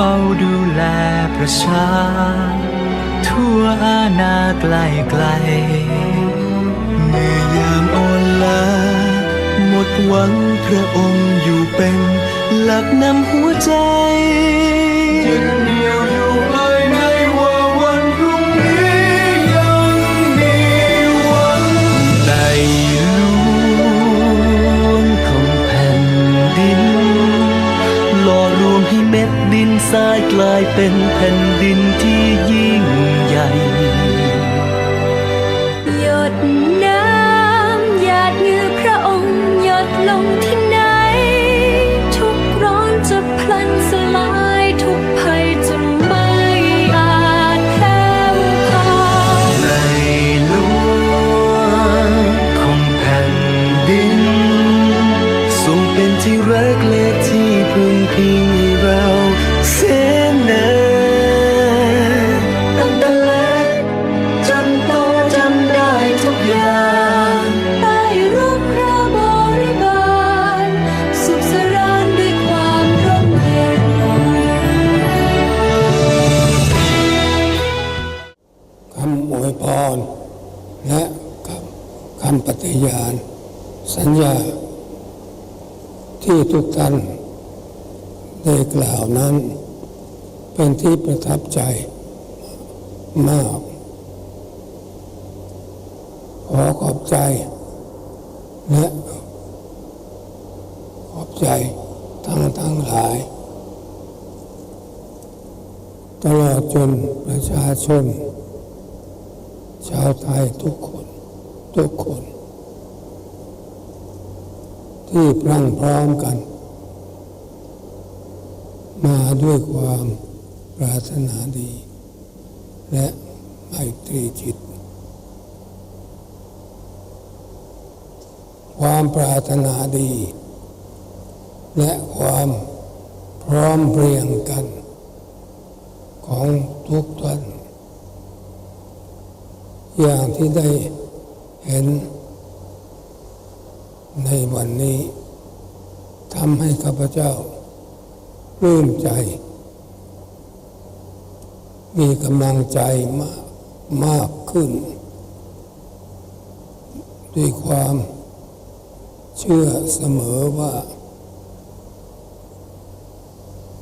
เฝ้าดูแลประชา ทั่วอาณาไกลไกล เมื่อยามอ่อนล้าหมดหวังพระองค์อยู่เป็นหลักนำหัวใจ เม็ดดินทรายกลายเป็นแผ่นดินที่ยิ่งใหญ่ หยดน้ำหยาดเหงื่อพระองค์หยดลงที่ ที่ทุกท่านได้กล่าวนั้น เป็นที่ประทับใจมาก ขอขอบใจ และขอบใจทั้งทั้งหลาย ตลอดจนประชาชน ชาวไทยทุกคน ทุกคน ที่พรั่งพร้อมกัน มาด้วยความปรารถนาดี และไมตรีจิต ความปรารถนาดี และความพร้อมเพรียงกัน ของทุกท่านอย่างที่ได้เห็น ในวันนี้ทำให้ข้าพเจ้าปลื้มใจ มีกำลังใจมากมากขึ้น ด้วยความเชื่อเสมอว่า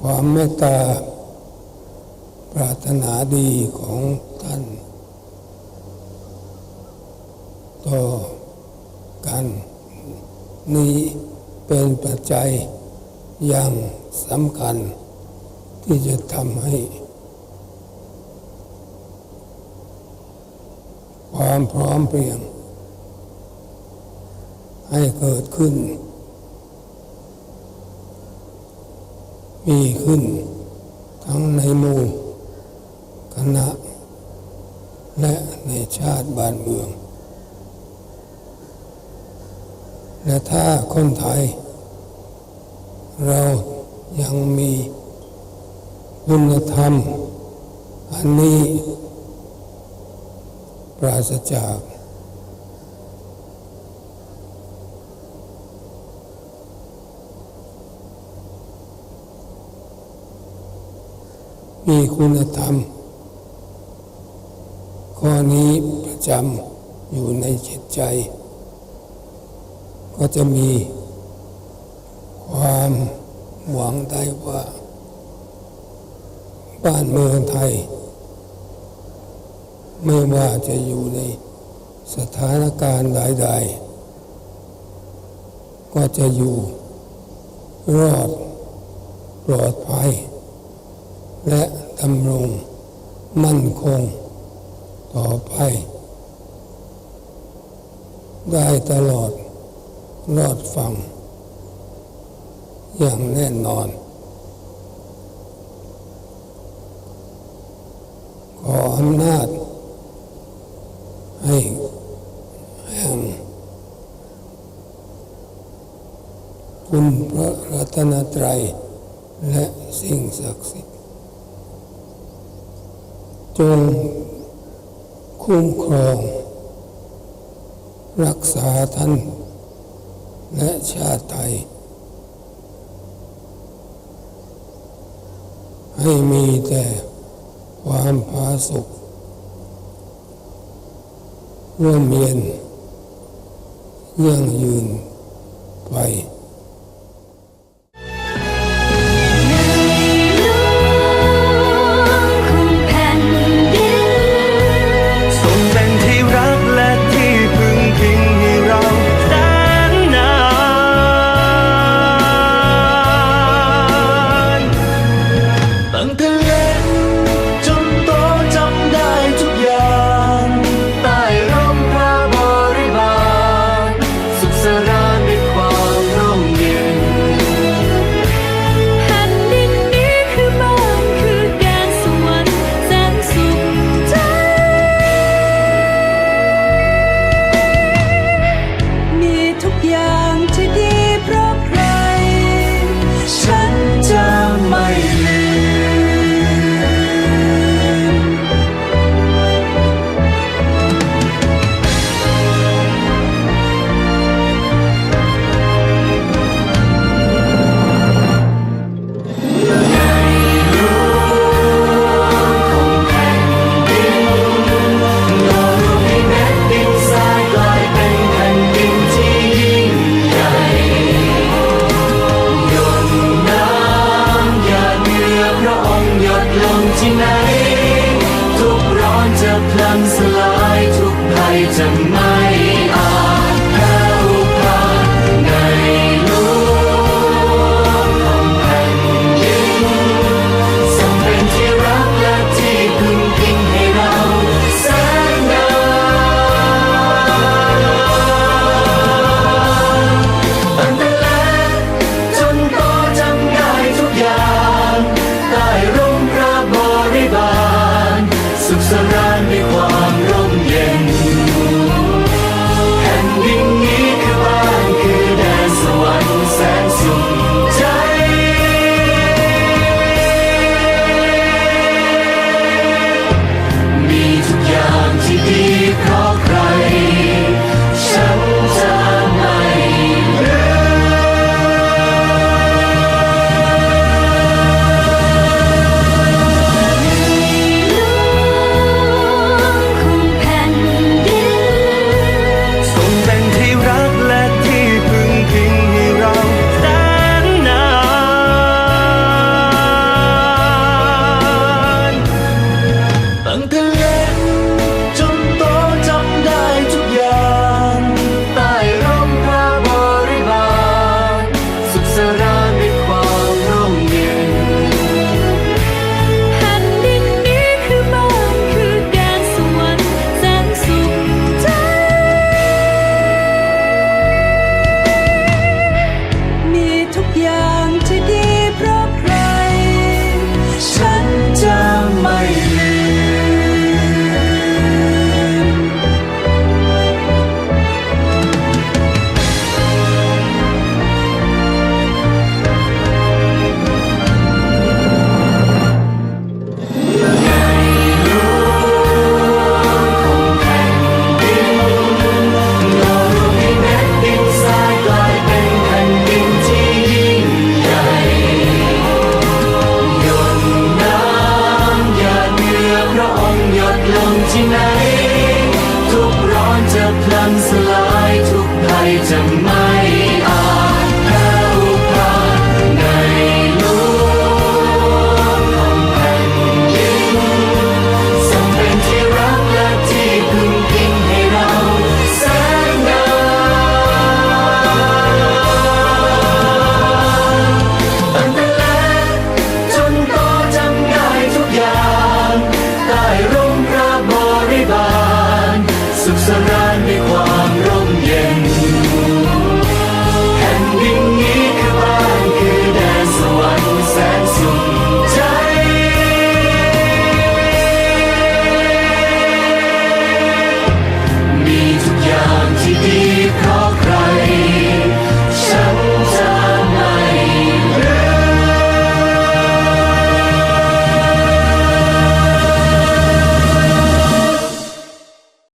ความเมตตาปรารถนาดีของท่าน ต่อกัน นี้เป็นปัจจัยอย่างสำคัญ ที่จะทำให้ ความพร้อมเพรียง ให้เกิดขึ้น มีขึ้น ทั้งในหมู่คณะ และในชาติบ้านเมือง และถ้าคนไทย เรายังมีคุณธรรม อันนี้ปราศจากมีคุณธรรม ข้อนี้ประจำอยู่ในจิตใจ ก็จะมีความหวังได้ว่า บ้านเมืองไทย ไม่ว่าจะอยู่ในสถานการณ์ใดๆ ก็จะอยู่รอดปลอดภัย และดำรงมั่นคงต่อไป ได้ตลอด รอดฟัง อย่างแน่นอน ขออำนาจ ให้แห่งคุณพระรัตนตรัย และสิ่งศักดิ์สิทธิ์จงคุ้มครอง รักษาท่าน และชาติไทย ให้มีแต่ความผาสุกร่มเย็นยั่งยืนไป